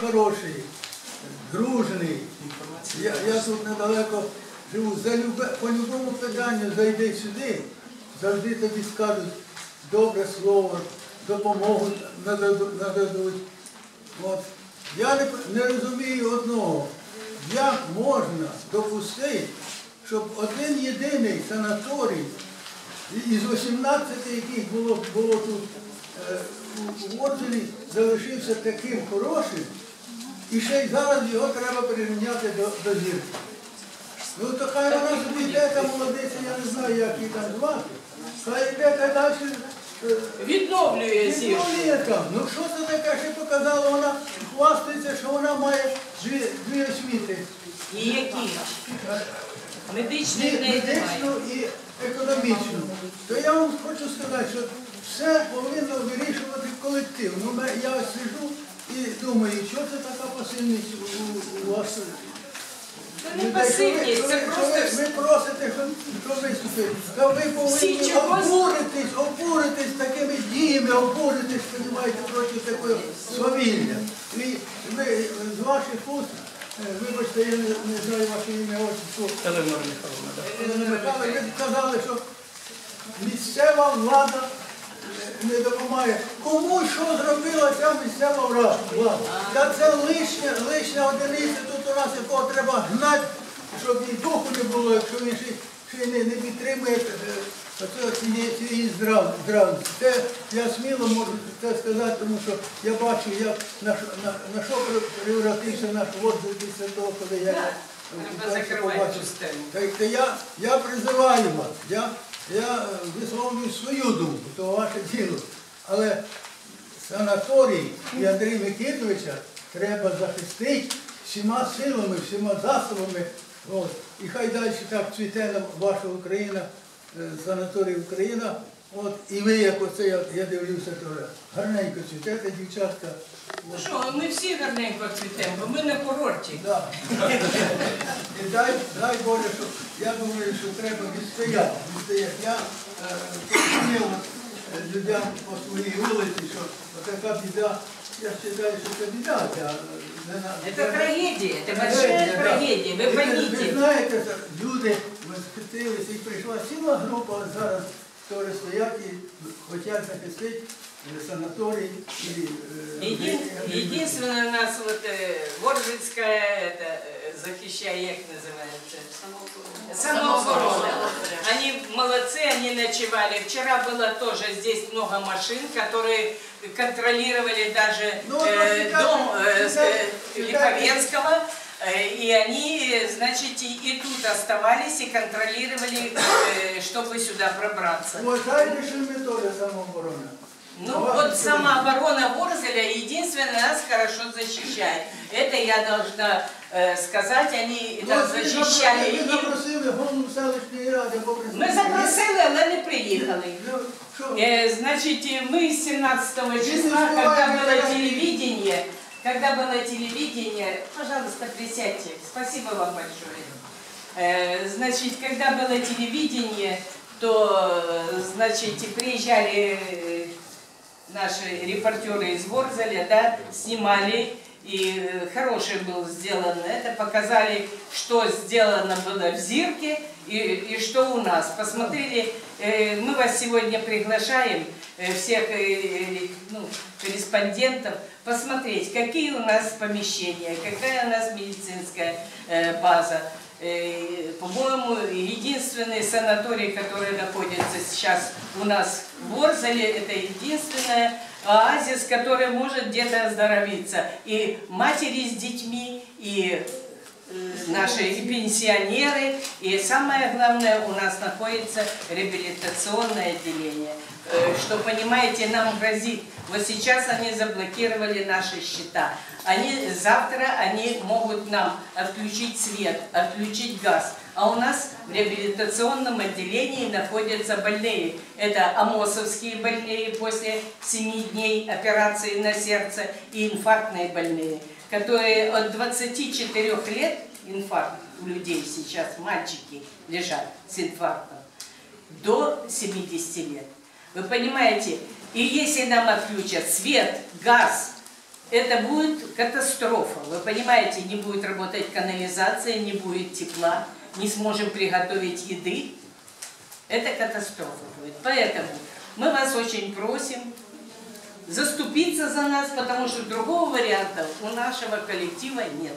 хороший, дружний. Я, я тут недалеко живу. За любе, по любому питанню зайди сюди, завжди тобі скажуть добре слово, допомогу нададуть. От. Я не, не розумію одного, як можна допустити, щоб один єдиний санаторій із 18, яких було, було тут е, у Орджелі, залишився таким хорошим, і ще й зараз його треба прирівняти до, до зірки. Ну то хай вона собі йде, та молодиця, я не знаю, як її там звати. Хай йде, хай далі. е, Відновлює зірку. Відновлює там. Ну що це таке, що показала, вона хвастається, що вона має дві, дві освіти. І які? Е, неї немає. медичну і економічну. То я вам хочу сказати, що все повинно вирішувати колектив. Ну, ми- я ось сижу і думаю, що це така пасивність у, у вас. Це не пасивність, ви- це просто ви, ви просите, щоб, щоб виступити. Та ви повинні обуритись, обуритись такими діями, обуритись, розумієте, проти такого свавілля. І ви з ваших уст, е, вибачте, я не, не знаю ваше ім'я, отчество, Елена Михайловна, ви сказали, що місцева влада не допомагає. Кому що зробила ця місцева влада? Та це лишня, лишня одиниця тут у нас, якого треба гнати, щоб і духу не було, якщо він ще, не, не підтримує е, цієї, цієї. Це я сміло можу це сказати, тому що я бачу, як на, що- на, на що превратився наш возраст після того, коли я цю. Так, я, я призиваю вас, я, я висловлюю свою думку, то ваше діло. Але санаторій і Андрія Микитовича треба захистити всіма силами, всіма засобами. От. І хай далі так цвіте ваша Україна, е, санаторій Україна. От, і ви, як оце, я, я дивлюся, теж гарненько цвітете, дівчатка. Ну що, ми всі гарненько цвітемо, бо ми на курорті. Да. І дай, дай Боже, що я думаю, що треба відстояти. відстояти. Я е, пояснив е, людям по своїй вулиці, що така біда, я вважаю, що це біда. Ця, е, не на- Это трагедия, это большая да. трагедия, вы І Ви поймите. знаєте, що люди схитилися і прийшла ціла група зараз, які стоять і хочуть захистити е, санаторій. І, е, Един- і- единственное у нас вот э, Воржицкая это, э, захищая, как называется? Самооборона. Они молодцы, они ночевали. Вчера было тоже здесь много машин, которые контролировали даже Ну, э, вот, дом э, с, э, всегда- Липовецкого. Э, И они, э, значит, и, и тут оставались и контролировали, э, чтобы сюда пробраться. Вважаєте, що ми теж самооборона? Ну вот самооборона Ворзеля единственное нас хорошо защищает. Это я должна э, сказать, они Ну, нас ви защищали. запросили- Ви И запросили голову селищної ради, або Ми президента. запросили, але не приїхали. Ну, що? Э, Значит, э, мы с 17 числа, успеваем когда было это телевидение, когда было телевидение, пожалуйста, присядьте, спасибо вам большое. Э, Значит, когда было телевидение, то, значит, приезжали э, наши репортеры из Ворзеля, да, снимали, и э, хороший был сделан это, показали, что сделано было в Зирке и, и что у нас. Посмотрели, э, мы вас сегодня приглашаем, э, всех ну, корреспондентов, посмотреть, какие у нас помещения, какая у нас медицинская база. По-моему, единственный санаторий, который находится сейчас у нас в Ворзеле, это единственный оазис, который может где-то оздоровиться. И матери с детьми, и э, наши и пенсионеры, и самое главное, у нас находится реабилитационное отделение. Э, Что, понимаете, нам грозит. Вот сейчас они заблокировали наши счета. Они, завтра они могут нам отключить свет, отключить газ. А у нас в реабилитационном отделении находятся больные. Это амосовские больные после 7 дней операции на сердце и инфарктные больные, которые от 24 лет, инфаркт у людей сейчас, мальчики лежат с инфарктом, до 70 лет. Вы понимаете, и если нам отключат свет, газ, это будет катастрофа. Вы понимаете, не будет работать канализация, не будет тепла, не сможем приготовить еды. Это катастрофа будет. Поэтому мы вас очень просим заступиться за нас, потому что другого варианта у нашего коллектива нет.